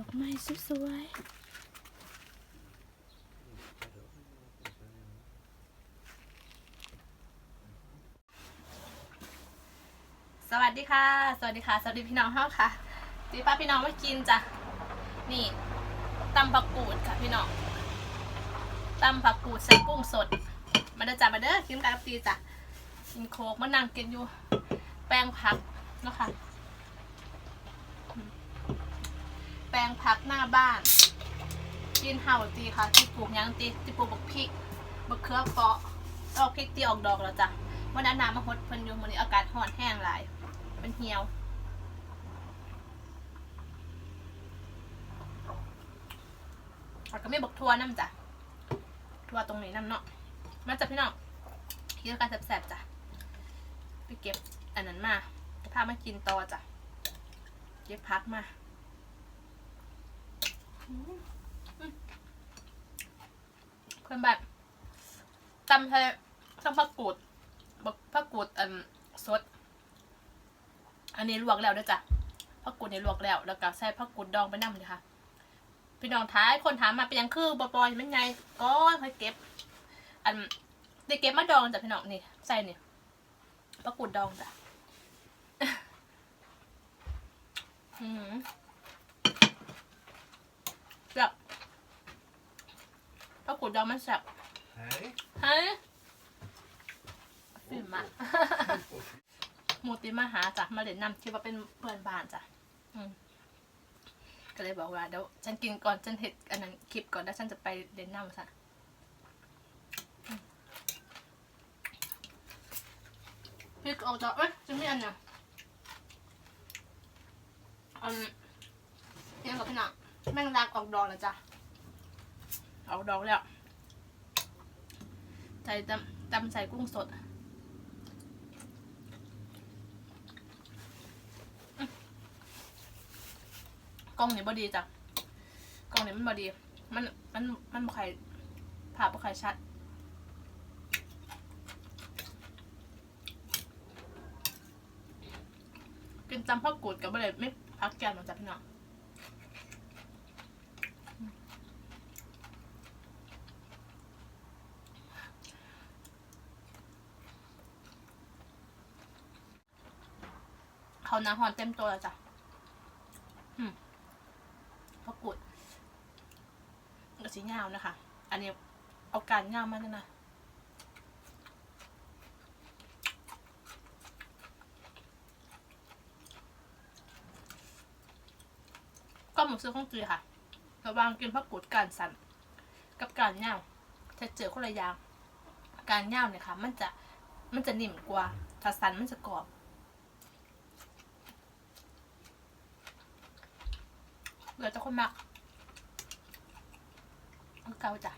ดอกไม้สวยสวัสดีค่ะ สวัสดีค่ะ สวัสดีพี่น้องเฮาค่ะจีป้าพี่น้องมากินจ้ะ นี่ตำผักกูดค่ะพี่น้องตำผักกูดใส่กุ้งสด มาเด้อจ้ะมาเด้อกินกันกับตีจ้ะกินโคกมานั่งกินอยู่ แป้งผักเนาะค่ะอืม แป้งผักหน้าบ้านกินเห่าตีค่ะที่ปลูกยังตีที่ปลูกบักพริกบักเขือเปาะแล้วบักพริกตีออกดอกแล้วจ้ะวันนั้นน้ำมาหดเพิ่นอยู่วันนี้อากาศร้อนแห้งหลายเป็นเหี่ยวแล้วก็มีบักทัวน้ำจ้ะทัวตรงนี้น้ำเนาะมาจับพี่น้องเคี่ยวกันแสบๆจ้ะไปเก็บอันนั้นมาจะพามากินต่อจ้ะเก็บพักมา เพื่อนแบบตำไทยตำผักกูดบักผักกูดอันสด อันนี้ลวกแล้วด้วยจ้ะผักกูดนี่ลวกแล้ว แล้วก็ใส่ผักกูดดองไปน้ำเลยค่ะ พี่น้องท้ายคนถามมาเป็นยังคือบปอยมันไงก็ค่อยเก็บ อันได้เก็บมาดองจ้ะพี่น้องนี่ใส่นี่ปลากุดดองจ้ะอืม แบบปลากุดดองมันแซ่บ Hej. ฮะฟิมมาหมูติมาหาจ้ะมาเล่นน้ำที่ว่าเป็นเพื่อนบ้านจ้ะอืมก็เลยบอกว่าเดี๋ยวฉันกินก่อนฉันเห็ดอันนั้นคลิปก่อนแล้วฉันจะไปเล่นน้ำซะอืมพริกออกจากเอ้ยจะไม่อันเนี่ยอันเนี่ยกับพี่หนัก แม่งรักออกดอกแล้วจ้ะออกดอกแล้วใส่ตำตำใส่กุ้งสดกล้องนี่บอดีจ้ะกล้องนี่มันบอดี มันมันมันบ่ใครภาพบ่ใครชัดกินจำพ่อกูดกับบ่เลยไม่พักแกนหรอกจ้ะพี่น้อง เขาน้ำหอนเต็มตัวแล้วจ้ะพระกุดกับสีเงาวนะคะ อันนี้เอาการเงามาแล้วนะก็หมูซื้อข้องจีค่ะ ระว่างกินพระกุดการสันกับการเงาวจะเจอคนละอย่างการเงาเนี่ยค่ะ มันจะมันจะนิ่มกว่าถ้าสันมันจะกรอบ เหลือแต่คนมักเอาเกาจ้ะ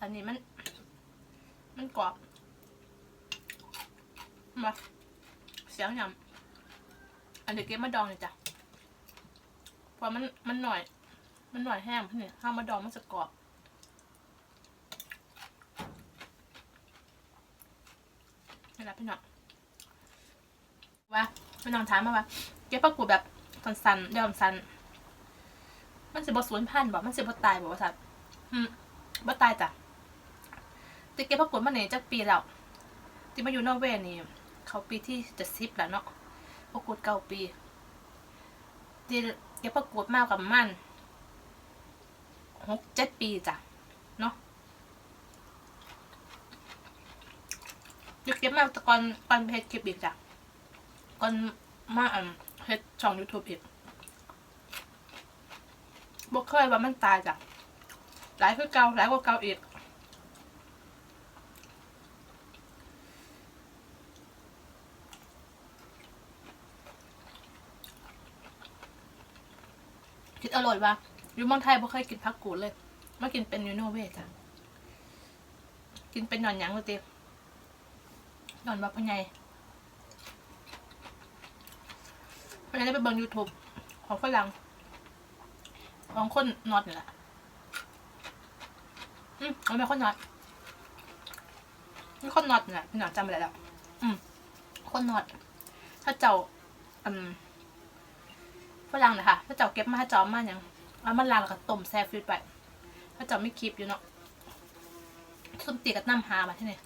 อันนี้มัน มันกรอบมาเสียงยำอันนี้เก็บมาดองเลยจ้ะเพราะมันมันหน่อย มันหน่อยแห้งเนี่ยข้าวมาดองมันจะกรอบนี่แหละพี่น้อง ว่าพี่น้องถามมาว่าเก็บผักกูดแบบสันๆเดิมสันมันสิบสูญพันธุ์บ่มันสิบตายบ่ว่าซั่นอืมบ่ตายจ้ะติเก็บผักกูดมานี่จักปีแล้วที่มาอยู่นอร์เวย์นี่เขาปีที่จะสิบแล้วเนาะผักกูดเก้าปีที่เก็บผักกูดมากกับมันหกเจ็ดปีจ้ะเนาะเก็บมาแตะกอนก่อนเพจคลิปอีกจ้ะ ก่อนมาอันเฮ็ดช่อง YouTube อีกบ่เคยว่ามันตายจ้ะหลายคือเก่าหลายกว่าเก่าอีกคิดอร่อยว่ะอยู่เมืองไทยบ่เคยกินผักกูดเลยมากินเป็นยูโนเวจ้ะกินเป็นหนอนหยังเลยติหนอนว่าพ่อใหญ่ เพราะฉะนั้นไปเบิ่ง YouTube ของฝรั่งของคนนอตนี่แหละอืมมันเป็นคนนอตมีคนนอตนี่แหละพี่หนอจำไปได้แล้วอืมคนนอดถ้าเจ้าอืมฝรั่งนะคะถ้าเจ้าเก็บมาถ้าเจ้าเอามาอย่างเอามาล้างแล้วก็ต้มแซ่ฟรีดไป ถ้าเจ้าไม่คีบอยู่เนาะส้มตีกับน้ำหามาที่นี่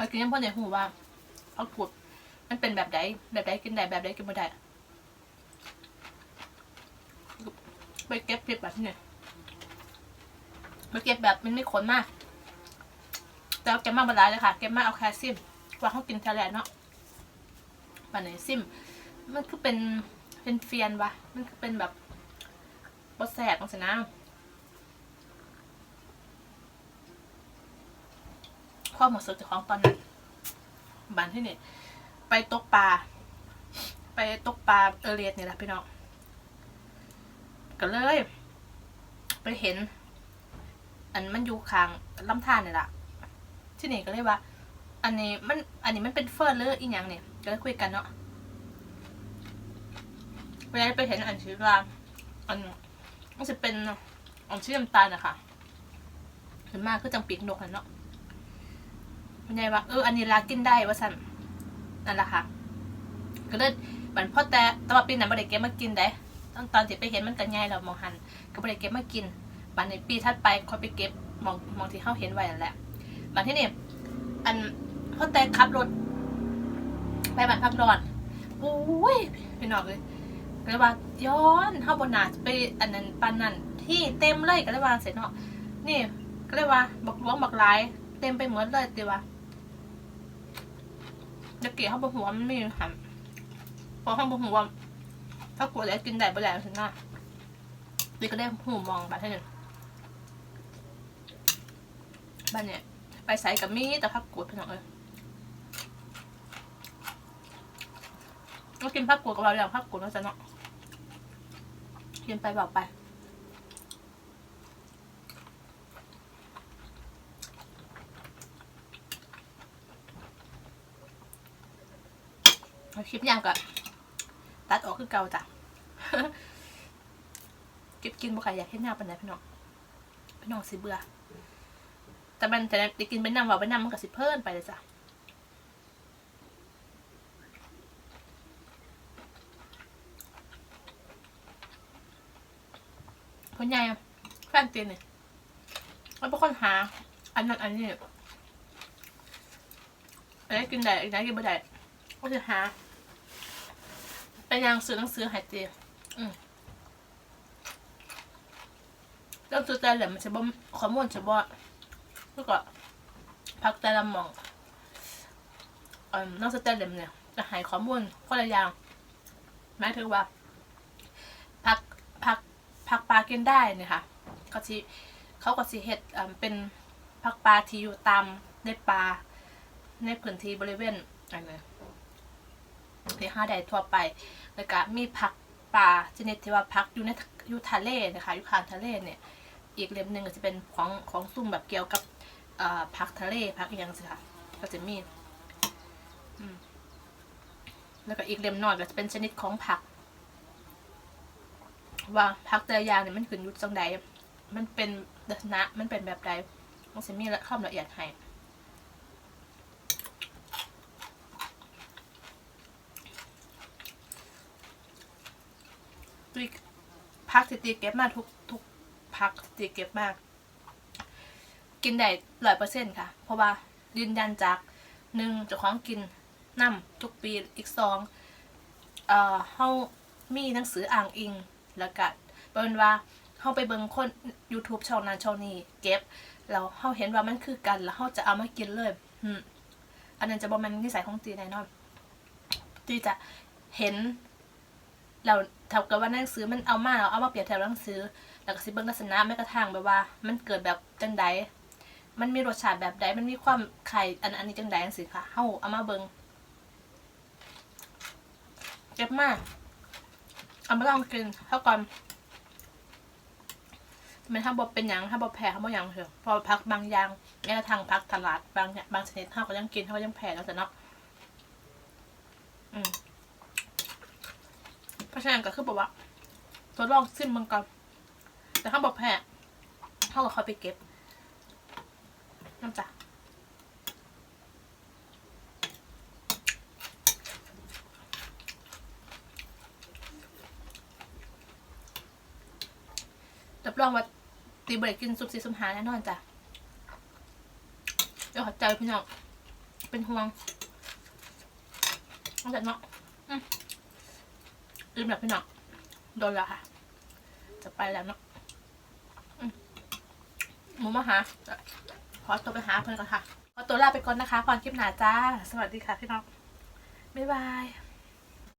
เอากินยังพ่อในหูว่าเอาขวดมันเป็นแบบใดแบบใดกินได้แบบใดกินไม่ได้ไปเก็บเก็บแบบนี่ไปเก็บแบบมันไม่ขนมากแต่เอาเก็บมากบรรลายเลยค่ะเก็บมากเอาแคลเซียมว่าเขากินแทนแล้วเนาะปันไหนซิม มันคือเป็นเป็นเฟียนวะมันคือเป็นแบบบดแสบของสินะ ความเหมาะสมจากของตอนนั้นบันที่นี่ไปตกปลา ไปตกปลาเอเรียดนี่แหละพี่น้องก็เลย ไปเห็น อันมันอยู่ข้างลำธารนี่แหละที่นี่ก็เลยว่า อันนี้มัน อันนี้มันเป็นเฟิร์นหรืออีหยังเนี่ยก็เลยคุยกันเนาะเวลาไปเห็นอันชื่อว่าอันมันจะเป็นอันชื่อน้ำตาลนะคะส่วนมากคือจังปีกนกเนาะ มันไงว่าเอออันนี้ลากินได้ว่าสันนั่นแหละค่ะก็เลยบันพ่อแต่แตว่าปีนั้นบ่ได้เก็บมากินได้ตอนตอนที่ไปเห็นมันกันใหญ่แล้วมองหันก็บ่ได้เก็บมากินบันในปีถัดไปคอยไปเก็บมองมองที่เขาเห็นไว้นั่นแหละบางที่นี่อันพ่อแต่ขับรถไปบ้านพักนอนโอ้ยพี่น้องเลยก็เลยว่าย้อนเข้าบนหนาไปอันนั้นปันนั้นที่เต็มเลยก็เลยว่าเสร็จเนาะนี่ก็เลยว่าบักหลวงบักหลาย เต็มไปหมดเลยตีว่า จะเกียวเขาบอกหัวมันไม่หันพอเขาบอกหัวถ้ากลัวแล้วกินได้บ่แล้วถึงน้าดีก็ได้หูมองแบบที่หนึ่งบ้านเนี่ยไปใส่กับมีแต่พักกูดพี่น้องเอ้ยก็กินพักกูดกับเราอย่างพักกูดแล้วจะเนาะกินไปบอกไปเอา คลิปย่างก่อนตัดออกคือเก่าจ้ะเก็บกินบ่ใครอยากเห็นหน้าปันไหนพี่น้องพี่น้องสิเบื่อแต่มันจะได้กินเป็นน้ำว่าเป็นน้ำมันก็สิเพิ่นไปเลยจ้ะคนใหญ่แฟนตีนเนี่ยมันเป็นคนหา อันนั้นอันนี้อันนี้กินได้อันนี้กินไม่ได้ก็จะหา ไปยังซื้อหนังสือหายเตียอืมแล้วตัวแต่แหละมันจะบ่ข้อมูลจะบ่แล้วก็พักแต่ละหมองอ่อนอกสเตลเลมเนี่ยจะหายข้อมูลคนละอย่างหมายถึงว่าพักพักพักปลากินได้เนี่ยค่ะก็สิเขาก็สิเฮ็ดเป็นพักปลาที่อยู่ตามในป่าในพื้นที่บริเวณอะไร ที่ห้าใดทั่วไป แล้วก็มีผักปลาชนิดที่ว่าพักอยู่ในอยู่ทะเลนะคะอยู่ข้างทะเลเนี่ย อีกเล่มหนึ่งก็จะเป็นของของซุ่มแบบเกี่ยวกับผักทะเลผักอหยังสิค่ะก็จะมีแล้วก็อีกเล่มหน้อยก็จะเป็นชนิดของผัก ว่าผักแต่ละอย่างเนี่ยมันขึ้นอยุดจังใดมันเป็นลักษณะมันเป็นแบบใดมันจะมีข้ามละเอียดให้ตุย พักที่ตีเก็บมากทุกทุกพักที่ตีเก็บมาก กินได้ร้อยเปอร์เซ็นต์ค่ะ เพราะว่ายืนยันจากหนึ่งเจ้าของกินน้ำทุกปีอีกสองเอ่อเฮามีหนังสืออ่างอิง แล้วก็เป็นว่าเฮาไปเบิ่งคน YouTube ช่องนั้นช่องนี้เก็บแล้วเฮาเห็นว่ามันคือกัน แล้วเฮาจะเอามากินเลยอืมอันนั้นจะบ่แม่นนิสัยของตีแน่นอนตีจะเห็น เราเท่ากับว่าหนังสือมันเอามาเราเอามาเปรียบเทียบหนังสือแล้วก็สิเบิ่งลักษณะแม้กระทั่งแบบว่า มันเกิดแบบจังใดมันมีรสชาติแบบใดมันมีความไข่อันอันนี้จังใดจังสิค่ะเฮาเอามาเบิ่งเจ็บมากเอามาลองกินเท่าก่อนมันถ้าบอเป็นหยังถ้าบอแพ้ถ้าบอยังเถอะพอพักบางอย่างแม้กระทั่งพักตลาดบางอย่างบางชนิดเท่าก็ยังกินเท่าก็ยังแพ้แล้วแต่เนาะอืม ราะฉะนั้นก็คือบอกว่าทดลองซิมมันก่อนแต่ถ้าบอกแพ้เท่ากับเขาไปเก็บน้ำจ้ะรับรองว่าตีเบรกกินสุกสีสุมหาแน่นอนจ้ะเดี๋ยวขอใจพี่น้องเป็นห่วงต้องจัดเนาะ อืมลืมแบบพี่น้องโดนแล้วค่ะ จะไปแล้วเนาะมหมูมาหาขอตัวไปหาเพื่อนก่อนค่ะ ขอตัวลาไปก่อนนะคะพรคลิปหนาจ้า สวัสดีค่ะพี่น้อง บ๊ายบาย